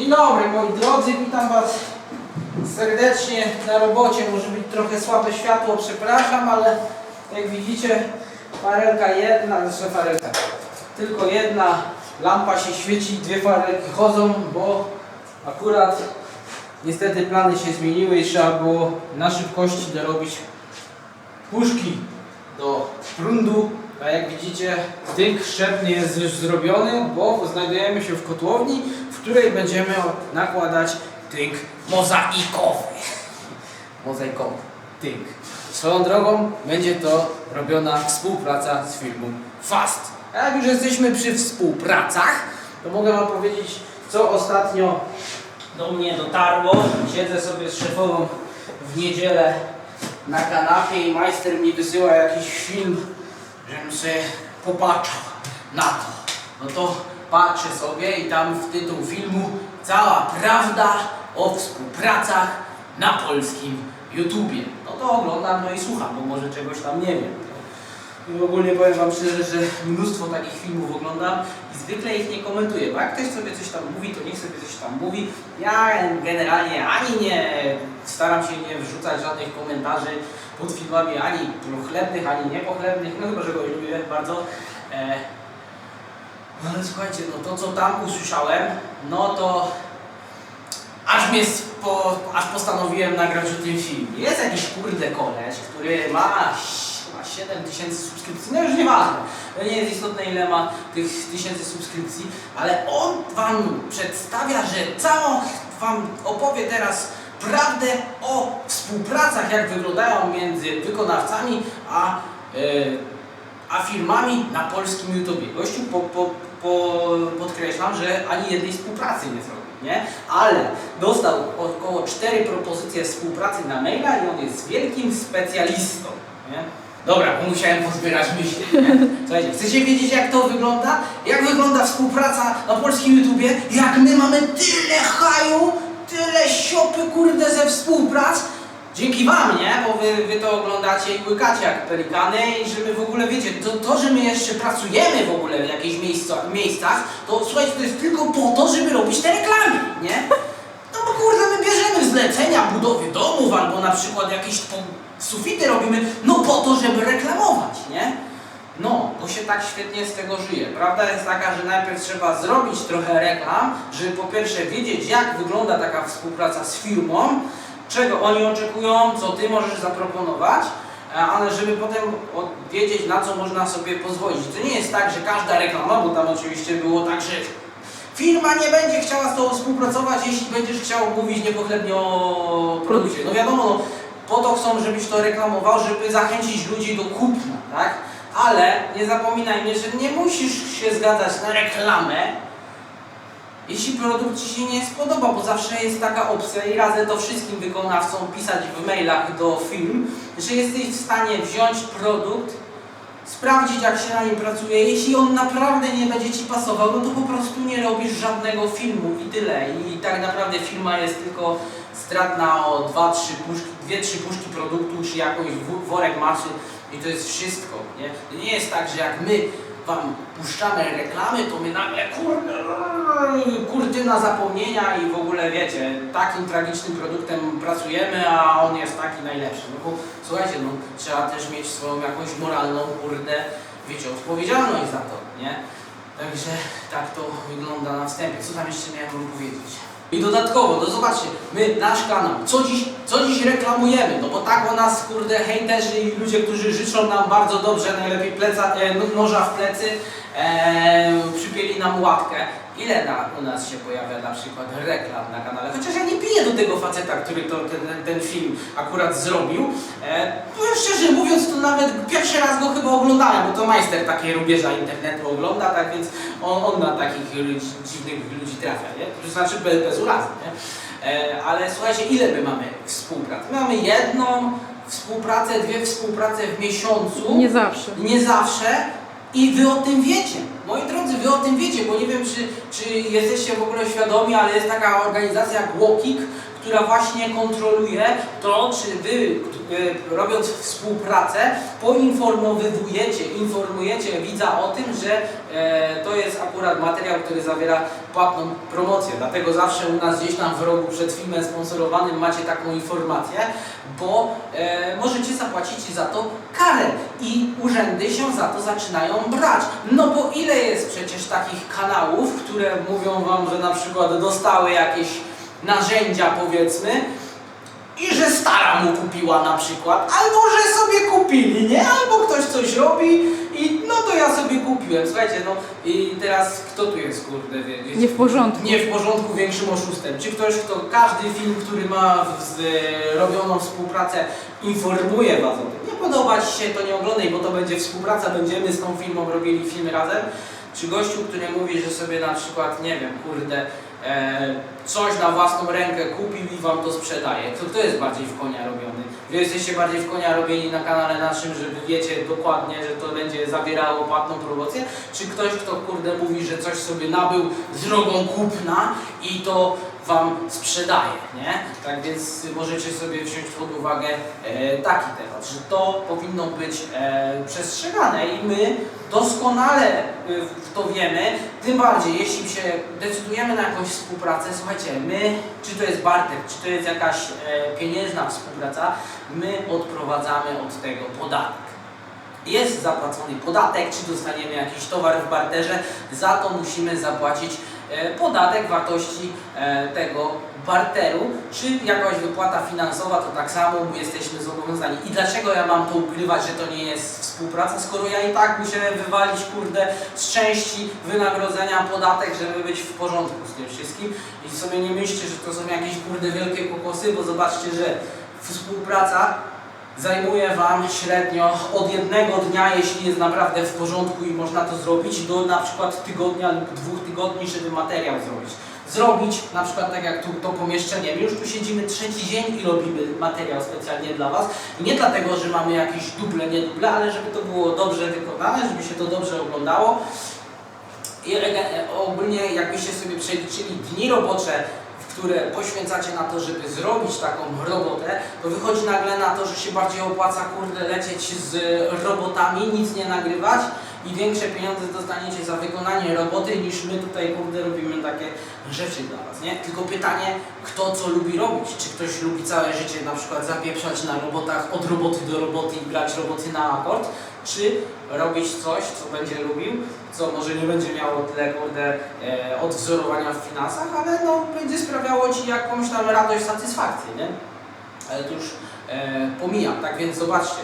Dzień dobry moi drodzy, witam was serdecznie na robocie. Może być trochę słabe światło, przepraszam, ale jak widzicie farelka jedna, znaczy farelka, tylko jedna lampa się świeci, dwie farelki chodzą, bo akurat niestety plany się zmieniły i trzeba było na szybkości dorobić puszki do prądu. A jak widzicie, tynk szczepny jest już zrobiony, bo znajdujemy się w kotłowni, w której będziemy nakładać tynk mozaikowy. Mozaikowy tynk. Swoją drogą będzie to robiona współpraca z firmą FAST. A jak już jesteśmy przy współpracach, to mogę Wam powiedzieć, co ostatnio do mnie dotarło. Siedzę sobie z szefową w niedzielę na kanapie i majster mi wysyła jakiś film, żebym sobie popatrzał na to. No to patrzę sobie i tam w tytuł filmu cała prawda o współpracach na polskim YouTubie. No to oglądam, no i słucham, bo może czegoś tam nie wiem. I ogólnie powiem Wam szczerze, że mnóstwo takich filmów oglądam i zwykle ich nie komentuję, bo jak ktoś sobie coś tam mówi, to niech sobie coś tam mówi. Ja generalnie ani nie staram się nie wrzucać żadnych komentarzy pod filmami, ani pochlebnych, ani niepochlebnych, no chyba, że go lubię bardzo. E, no ale słuchajcie, no to co tam usłyszałem, no to aż mnie spo, aż postanowiłem nagrać o tym filmie. Jest jakiś kurde koleś, który ma chyba 7 tysięcy subskrypcji, no już nieważne. Nie jest istotne ile ma tych tysięcy subskrypcji, ale on wam przedstawia, że całą wam opowie teraz prawdę o współpracach, jak wyglądają między wykonawcami a, yy, a firmami na polskim YouTubie. Gościu po, po, po, podkreślam, że ani jednej współpracy nie zrobił, nie? Ale dostał około cztery propozycje współpracy na maila i on jest wielkim specjalistą, nie? Dobra, bo musiałem pozbierać myśli. Nie? Słuchajcie, chcecie wiedzieć jak to wygląda? Jak wygląda współpraca na polskim YouTubie? Jak my mamy tyle haju, tyle siopy kurde ze współprac? Dzięki Wam, nie? Bo wy, wy to oglądacie i łykacie jak pelikany i że my w ogóle wiecie, to, to że my jeszcze pracujemy w ogóle w jakichś miejsca, miejscach, to słuchajcie, to jest tylko po to, żeby robić te reklamy, nie? No bo kurde, my bierzemy zlecenia budowy domów albo na przykład jakieś sufity robimy, no po to, żeby reklamować, nie? No, bo się tak świetnie z tego żyje. Prawda jest taka, że najpierw trzeba zrobić trochę reklam, żeby po pierwsze wiedzieć, jak wygląda taka współpraca z firmą, czego oni oczekują, co ty możesz zaproponować, e, ale żeby potem wiedzieć, na co można sobie pozwolić. To nie jest tak, że każda reklama, bo tam oczywiście było tak, że firma nie będzie chciała z tobą współpracować, jeśli będziesz chciał mówić niepochlebnie o produkcie. No wiadomo, no, po to chcą, żebyś to reklamował, żeby zachęcić ludzi do kupna, tak? Ale nie zapominajmy, że nie musisz się zgadzać na reklamę, jeśli produkt Ci się nie spodoba, bo zawsze jest taka opcja i radzę to wszystkim wykonawcom pisać w mailach do firm, że jesteś w stanie wziąć produkt, sprawdzić jak się na nim pracuje. Jeśli on naprawdę nie będzie Ci pasował, no to po prostu nie robisz żadnego filmu i tyle. I tak naprawdę firma jest tylko stratna o 2-3 puszki, 2-3 puszki produktu, czy jakąś worek masy i to jest wszystko. Nie? To nie jest tak, że jak my Wam puszczamy reklamy, to my nagle kurde, kurtyna zapomnienia i w ogóle wiecie, takim tragicznym produktem pracujemy, a on jest taki najlepszy. No bo słuchajcie, no trzeba też mieć swoją jakąś moralną, kurde, wiecie, odpowiedzialność za to, nie? Także tak to wygląda na wstępie. Co tam jeszcze miałem powiedzieć? I dodatkowo, no zobaczcie, my, nasz kanał, co dziś, co dziś reklamujemy? No bo tak o nas, kurde, hejterzy i ludzie, którzy życzą nam bardzo dobrze, najlepiej pleca, e, no- noża w plecy, e, przypieli nam łatkę. Ile na, u nas się pojawia na przykład reklam na kanale? Chociaż ja nie piję do tego faceta, który to, ten, ten, film akurat zrobił. E, powiem szczerze mówiąc, to nawet pierwszy raz go chyba oglądałem, bo to majster takie rubieża internetu ogląda, tak więc on, on na takich ludzi, dziwnych ludzi trafia, nie? To znaczy bez, bez urazy, nie? E, ale słuchajcie, ile my mamy współprac? My mamy jedną współpracę, dwie współprace w miesiącu. Nie zawsze. Nie zawsze. I wy o tym wiecie. Moi drodzy, wy o tym wiecie, bo nie wiem, czy, czy jesteście w ogóle świadomi, ale jest taka organizacja jak Łokik, która właśnie kontroluje to, czy wy, e, robiąc współpracę, poinformowujecie, informujecie widza o tym, że e, to jest akurat materiał, który zawiera płatną promocję. Dlatego zawsze u nas gdzieś tam w rogu przed filmem sponsorowanym macie taką informację, bo e, możecie zapłacić za to karę i urzędy się za to zaczynają brać. No bo ile jest przecież takich kanałów, które mówią wam, że na przykład dostały jakieś narzędzia powiedzmy i że stara mu kupiła na przykład, albo że sobie kupili, nie? Albo ktoś coś robi i no to ja sobie kupiłem. Słuchajcie, no i teraz kto tu jest kurde, wie, wiecie? Nie w porządku. Nie w porządku większym oszustem. Czy ktoś, kto każdy film, który ma z, robioną współpracę, informuje Was o tym. Nie podoba Ci się, to nie oglądaj, bo to będzie współpraca, będziemy z tą firmą robili film razem. Czy gościu, który mówi, że sobie na przykład, nie wiem, kurde, coś na własną rękę kupił i Wam to sprzedaje. To kto jest bardziej w konia robiony? Wy jesteście bardziej w konia robieni na kanale naszym, że wiecie dokładnie, że to będzie zawierało płatną promocję? Czy ktoś, kto kurde mówi, że coś sobie nabył z drogą kupna i to Wam sprzedaje, nie? Tak więc możecie sobie wziąć pod uwagę e, taki temat, że to powinno być e, przestrzegane i my doskonale e, w to wiemy, tym bardziej jeśli się decydujemy na jakąś współpracę, słuchajcie, my, czy to jest barter, czy to jest jakaś pieniężna współpraca, my odprowadzamy od tego podatek jest zapłacony podatek, czy dostaniemy jakiś towar w barterze, za to musimy zapłacić podatek wartości e, tego barteru, czy jakaś wypłata finansowa, to tak samo jesteśmy zobowiązani. I dlaczego ja mam to ukrywać, że to nie jest współpraca, skoro ja i tak muszę wywalić, kurde, z części wynagrodzenia podatek, żeby być w porządku z tym wszystkim. I sobie nie myślcie, że to są jakieś, kurde, wielkie kokosy, bo zobaczcie, że współpraca zajmuje Wam średnio od jednego dnia, jeśli jest naprawdę w porządku i można to zrobić, do na przykład tygodnia lub dwóch tygodni, żeby materiał zrobić. Zrobić na przykład tak jak tu to pomieszczenie. My już tu siedzimy trzeci dzień i robimy materiał specjalnie dla Was. Nie dlatego, że mamy jakieś duble, nie duble, ale żeby to było dobrze wykonane, żeby się to dobrze oglądało. I ege- ogólnie jakbyście sobie przeliczyli dni robocze, które poświęcacie na to, żeby zrobić taką robotę, to wychodzi nagle na to, że się bardziej opłaca kurde lecieć z robotami, nic nie nagrywać i większe pieniądze dostaniecie za wykonanie roboty niż my tutaj kurde robimy takie rzeczy dla Was, nie? Tylko pytanie, kto co lubi robić? Czy ktoś lubi całe życie na przykład zapieprzać na robotach od roboty do roboty i brać roboty na akord? Czy robić coś, co będzie lubił, co może nie będzie miało tyle kurde e, odwzorowania w finansach, ale no będzie sprawiało Ci jakąś tam radość, satysfakcję, nie? Ale to już e, pomijam, tak więc zobaczcie,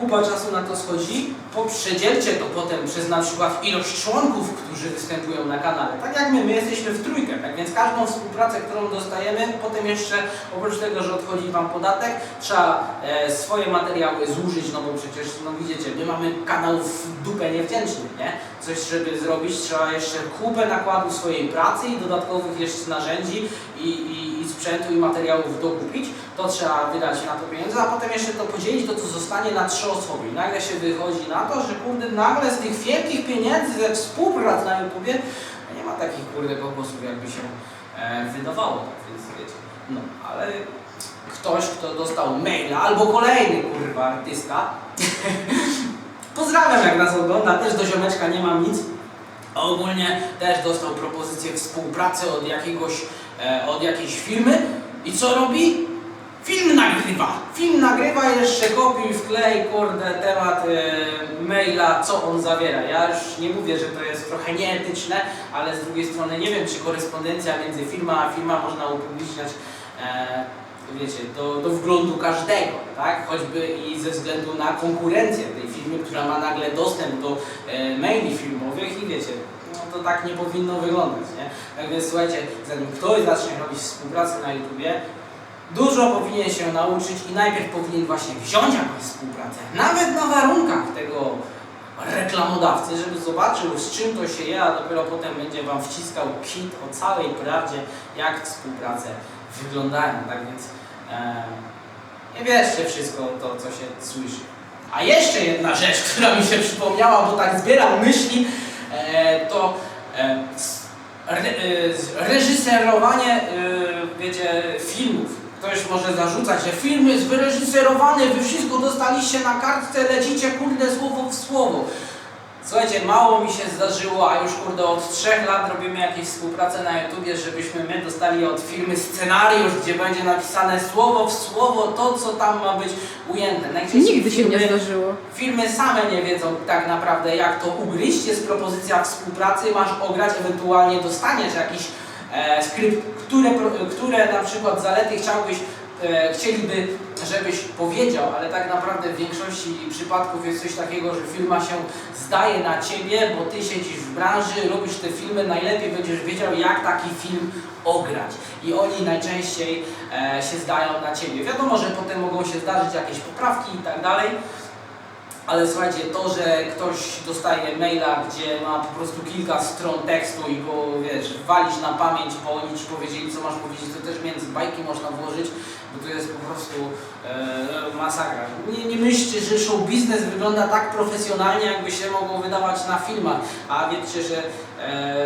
kupa czasu na to schodzi, poprzedzielcie to potem przez na przykład ilość członków, którzy występują na kanale. Tak jak my, my jesteśmy w trójkę, tak więc każdą współpracę, którą dostajemy, potem jeszcze oprócz tego, że odchodzi Wam podatek, trzeba e, swoje materiały zużyć, no bo przecież, no widzicie, my mamy kanał w dupę niewdzięczny, nie? Coś, żeby zrobić, trzeba jeszcze kupę nakładu swojej pracy i dodatkowych jeszcze narzędzi i, i, sprzętu i materiałów dokupić, to trzeba wydać na to pieniądze, a potem jeszcze to podzielić, to co zostanie na trzy osoby. I nagle się wychodzi na to, że kurde, nagle z tych wielkich pieniędzy ze współprac na YouTubie nie ma takich kurde kokosów, jakby się e, wydawało, tak więc wiecie. No, ale ktoś, kto dostał maila, albo kolejny kurwa artysta, pozdrawiam jak nas ogląda, też do ziomeczka nie mam nic, a ogólnie też dostał propozycję współpracy od jakiegoś, od jakiejś firmy i co robi? Film nagrywa. Film nagrywa, jeszcze kopiuj, wklej, kurde, temat e, maila, co on zawiera. Ja już nie mówię, że to jest trochę nieetyczne, ale z drugiej strony nie wiem, czy korespondencja między firma a firma można upubliczniać, e, wiecie, do, do wglądu każdego, tak? Choćby i ze względu na konkurencję tej firmy, która ma nagle dostęp do e, maili filmowych i wiecie, to tak nie powinno wyglądać, nie? Tak więc słuchajcie, zanim ktoś zacznie robić współpracę na YouTubie, dużo powinien się nauczyć i najpierw powinien właśnie wziąć jakąś współpracę, nawet na warunkach tego reklamodawcy, żeby zobaczył z czym to się je, a dopiero potem będzie Wam wciskał kit o całej prawdzie, jak współprace wyglądają, tak więc e, nie wierzcie wszystko to, co się słyszy. A jeszcze jedna rzecz, która mi się przypomniała, bo tak zbieram myśli, to e, re, e, z- reżyserowanie, e, wiecie, filmów. ktoś może zarzucać, że film jest wyreżyserowany, wy wszystko dostaliście na kartce, lecicie kurde słowo w słowo. Słuchajcie, mało mi się zdarzyło, a już kurde od trzech lat robimy jakieś współpracę na YouTubie, żebyśmy my dostali od firmy scenariusz, gdzie będzie napisane słowo w słowo to, co tam ma być ujęte. Najczęściej Nigdy się nie firmy- zdarzyło. Firmy same nie wiedzą tak naprawdę jak to ugryźć. Jest propozycja współpracy, masz ograć, ewentualnie dostaniesz jakiś e, skrypt, które, które na przykład zalety chciałbyś, e, chcieliby, żebyś powiedział, ale tak naprawdę w większości przypadków jest coś takiego, że firma się zdaje na ciebie, bo ty siedzisz w branży, robisz te filmy, najlepiej będziesz wiedział jak taki film ograć. I oni najczęściej e, się zdają na ciebie. Wiadomo, że potem mogą się zdarzyć jakieś poprawki i tak dalej, ale słuchajcie, to, że ktoś dostaje maila, gdzie ma po prostu kilka stron tekstu i go, wiesz, walisz na pamięć, bo oni ci powiedzieli, co masz powiedzieć, to też między bajki można włożyć, bo to jest po prostu e, masakra. Nie, nie myślcie, że show biznes wygląda tak profesjonalnie, jakby się mogło wydawać na filmach, a wiecie, że e,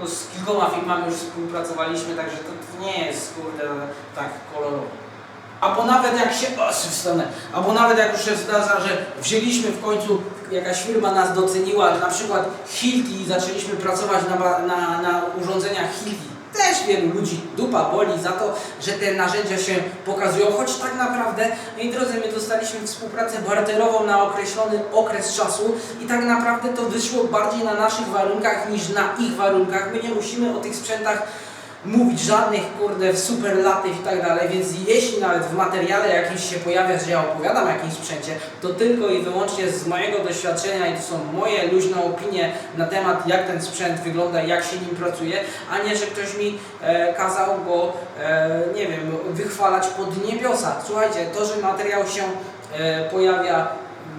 no, z kilkoma firmami już współpracowaliśmy, także to, to nie jest, kurde, tak kolorowo. Albo nawet jak się. O, wstanę. Albo nawet jak już się zdarza, że wzięliśmy w końcu, jakaś firma nas doceniła, na przykład Hilti i zaczęliśmy pracować na, na, na urządzeniach Hilti. Też wielu ludzi dupa boli za to, że te narzędzia się pokazują, choć tak naprawdę, moi drodzy, my dostaliśmy współpracę barterową na określony okres czasu i tak naprawdę to wyszło bardziej na naszych warunkach niż na ich warunkach. My nie musimy o tych sprzętach mówić żadnych kurde superlatyw i tak dalej, więc jeśli nawet w materiale jakimś się pojawia, że ja opowiadam o jakimś sprzęcie, to tylko i wyłącznie z mojego doświadczenia i to są moje luźne opinie na temat jak ten sprzęt wygląda, jak się nim pracuje, a nie, że ktoś mi e, kazał go, e, nie wiem, wychwalać pod niebiosa. Słuchajcie, to, że materiał się e, pojawia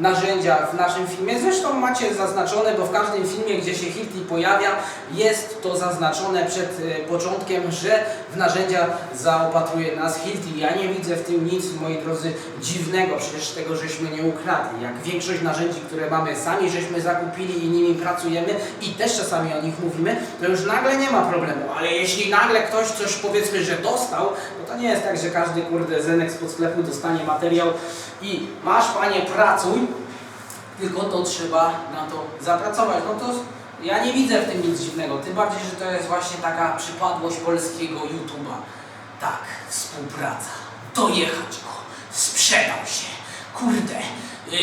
narzędzia w naszym filmie. Zresztą macie zaznaczone, bo w każdym filmie, gdzie się Hilti pojawia, jest to zaznaczone przed e, początkiem, że w narzędzia zaopatruje nas Hilti. Ja nie widzę w tym nic, moi drodzy, dziwnego, przecież tego żeśmy nie ukradli. Jak większość narzędzi, które mamy sami, żeśmy zakupili i nimi pracujemy i też czasami o nich mówimy, to już nagle nie ma problemu. Ale jeśli nagle ktoś coś powiedzmy, że dostał, no to nie jest tak, że każdy kurde zenek spod sklepu dostanie materiał i masz panie pracuj, tylko to trzeba na to zapracować. No to ja nie widzę w tym nic dziwnego, tym bardziej, że to jest właśnie taka przypadłość polskiego YouTube'a. Tak, współpraca, dojechać go, sprzedał się, kurde, yy,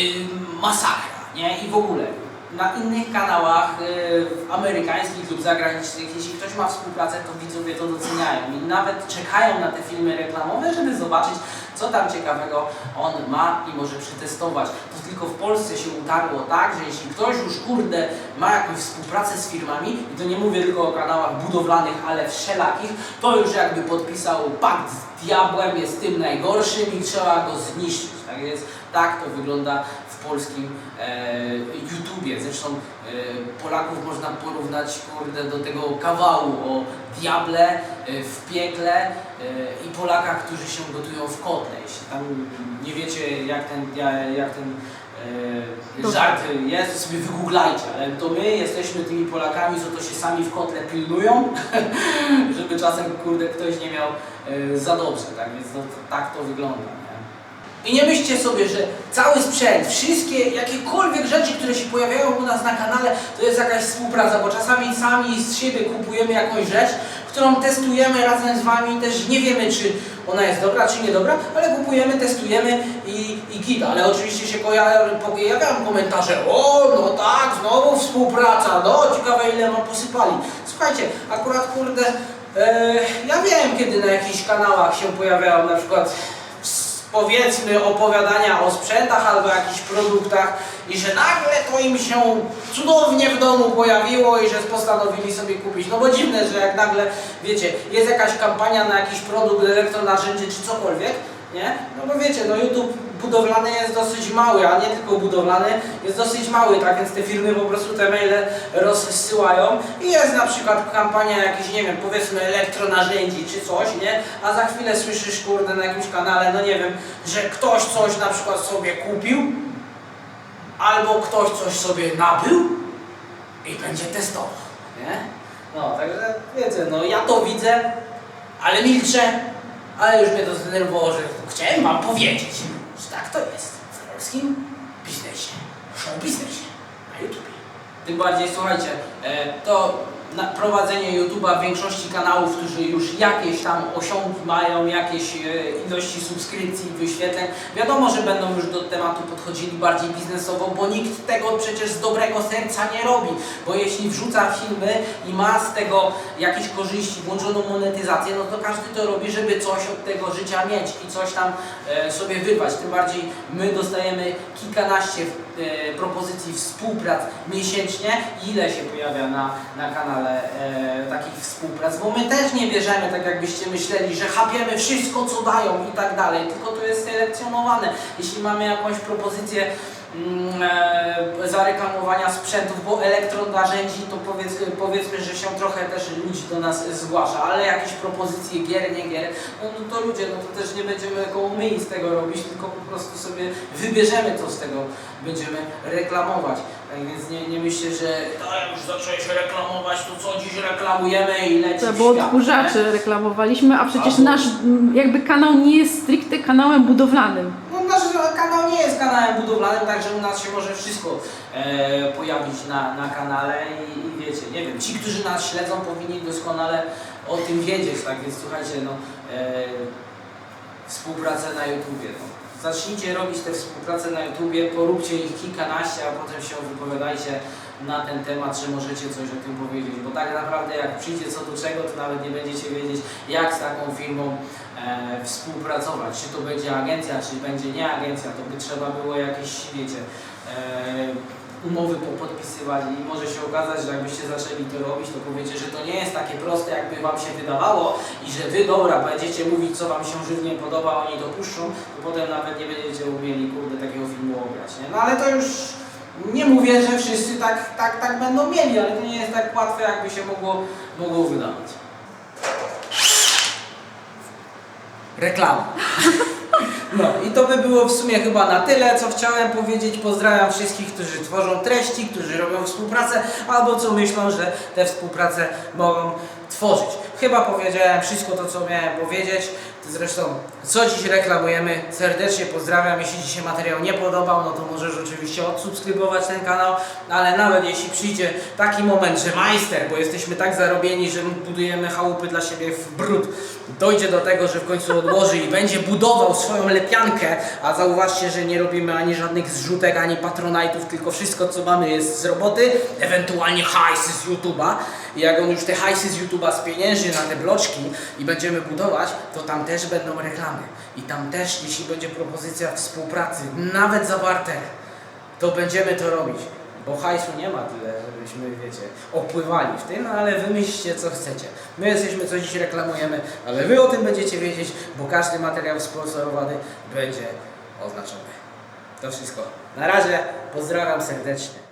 masakra, nie? I w ogóle na innych kanałach yy, amerykańskich lub zagranicznych, jeśli ktoś ma współpracę, to widzowie to doceniają i nawet czekają na te filmy reklamowe, żeby zobaczyć, co tam ciekawego on ma i może przetestować. To tylko w Polsce się utarło tak, że jeśli ktoś już kurde ma jakąś współpracę z firmami, i to nie mówię tylko o kanałach budowlanych, ale wszelakich, to już jakby podpisał pakt z diabłem, jest tym najgorszym i trzeba go zniszczyć. Tak więc tak to wygląda w polskim e, YouTubie. Zresztą e, Polaków można porównać kurde, do tego kawału o diable e, w piekle e, i Polakach, którzy się gotują w kotle. Jeśli tam nie wiecie jak ten, ja- jak ten e, żart jest, to sobie wygooglajcie, ale to my jesteśmy tymi Polakami, co to się sami w kotle pilnują, żeby czasem kurde ktoś nie miał e, za dobrze, tak więc no, to, tak to wygląda. I nie myślcie sobie, że cały sprzęt, wszystkie jakiekolwiek rzeczy, które się pojawiają u nas na kanale, to jest jakaś współpraca, bo czasami sami z siebie kupujemy jakąś rzecz, którą testujemy razem z Wami, też nie wiemy, czy ona jest dobra, czy niedobra, ale kupujemy, testujemy i, i git. Ale oczywiście się pojawiają, komentarze, o, no tak, znowu współpraca, no, ciekawe ile wam posypali. Słuchajcie, akurat kurde, e, ja wiem, kiedy na jakichś kanałach się pojawiają na przykład powiedzmy opowiadania o sprzętach albo jakichś produktach i że nagle to im się cudownie w domu pojawiło i że postanowili sobie kupić. No bo dziwne, że jak nagle, wiecie, jest jakaś kampania na jakiś produkt, elektronarzędzie czy cokolwiek, nie? No bo wiecie, no YouTube budowlany jest dosyć mały, a nie tylko budowlany, jest dosyć mały, tak więc te firmy po prostu te maile rozsyłają i jest na przykład kampania jakichś, nie wiem, powiedzmy elektronarzędzi czy coś, nie? A za chwilę słyszysz, kurde, na jakimś kanale, no nie wiem, że ktoś coś na przykład sobie kupił, albo ktoś coś sobie nabył i będzie testował, nie? No, także wiecie, no ja to widzę, ale milczę, ale już mnie to zdenerwowało, że chciałem wam powiedzieć, że tak to jest. W polskim biznesie, show biznesie, na YouTubie. Tym bardziej, słuchajcie, e, to prowadzenie YouTube'a w większości kanałów, którzy już jakieś tam osiągi mają, jakieś e, ilości subskrypcji, wyświetleń, wiadomo, że będą już do tematu podchodzili bardziej biznesowo, bo nikt tego przecież z dobrego serca nie robi, bo jeśli wrzuca filmy i ma z tego jakieś korzyści, włączoną monetyzację, no to każdy to robi, żeby coś od tego życia mieć i coś tam e, sobie wyrwać. Tym bardziej my dostajemy kilkanaście e, propozycji współprac miesięcznie. Ile się pojawia na, na kanale e, takich współprac? Bo my też nie bierzemy, tak jakbyście myśleli, że chapiemy wszystko, co dają i tak dalej, tylko to jest selekcjonowane. Jeśli mamy jakąś propozycję zareklamowania sprzętów, bo elektronarzędzi, to powiedz, powiedzmy, że się trochę też ludzi do nas zgłasza, ale jakieś propozycje gier, nie gier, no, no to ludzie, no to też nie będziemy koło my z tego robić, tylko po prostu sobie wybierzemy co z tego będziemy reklamować. Tak więc nie, nie myślcie, że to już zacząłeś reklamować, to co dziś reklamujemy i leci To było odkurzacze reklamowaliśmy, a przecież nasz jakby kanał nie jest stricte kanałem budowlanym. No nasz kanał nie jest kanałem budowlanym, także u nas się może wszystko e, pojawić na, na kanale i, i wiecie, nie wiem, ci, którzy nas śledzą powinni doskonale o tym wiedzieć, tak więc słuchajcie, no e, współpracę na YouTubie, no. Zacznijcie robić te współprace na YouTubie, poróbcie ich kilkanaście, a potem się wypowiadajcie na ten temat, że możecie coś o tym powiedzieć, bo tak naprawdę jak przyjdzie co do czego, to nawet nie będziecie wiedzieć, jak z taką firmą e, współpracować. Czy to będzie agencja, czy będzie nie agencja, to by trzeba było jakieś, wiecie, e, umowy po- podpisywać i może się okazać, że jakbyście zaczęli to robić, to powiecie, że to nie jest takie proste, jakby wam się wydawało i że wy, dobra, będziecie mówić, co wam się żywnie podoba, oni to puszczą, to potem nawet nie będziecie umieli, kurde, takiego filmu ograć, nie? No ale to już nie mówię, że wszyscy tak, tak, tak będą mieli, ale to nie jest tak łatwe, jakby się mogło, mogło wydawać. Reklama. No i to by było w sumie chyba na tyle, co chciałem powiedzieć. Pozdrawiam wszystkich, którzy tworzą treści, którzy robią współpracę, albo co myślą, że te współprace mogą tworzyć. Chyba powiedziałem wszystko to, co miałem powiedzieć. Zresztą, co dziś reklamujemy, serdecznie pozdrawiam. Jeśli Ci się materiał nie podobał, no to możesz oczywiście odsubskrybować ten kanał, ale nawet jeśli przyjdzie taki moment, że majster, bo jesteśmy tak zarobieni, że budujemy chałupy dla siebie w brud, dojdzie do tego, że w końcu odłoży i będzie budował swoją lepiankę, a zauważcie, że nie robimy ani żadnych zrzutek, ani patronajtów, tylko wszystko, co mamy jest z roboty, ewentualnie hajsy z YouTube'a. I jak on już te hajsy z YouTube'a spienięży na te bloczki i będziemy budować, to tam też będą reklamy. I tam też, jeśli będzie propozycja współpracy, nawet za to będziemy to robić. Bo hajsu nie ma tyle, żebyśmy, wiecie, opływali w tym, ale wymyślcie co chcecie. My jesteśmy, co dziś reklamujemy, ale wy o tym będziecie wiedzieć, bo każdy materiał sponsorowany będzie oznaczony. To wszystko. Na razie, pozdrawiam serdecznie.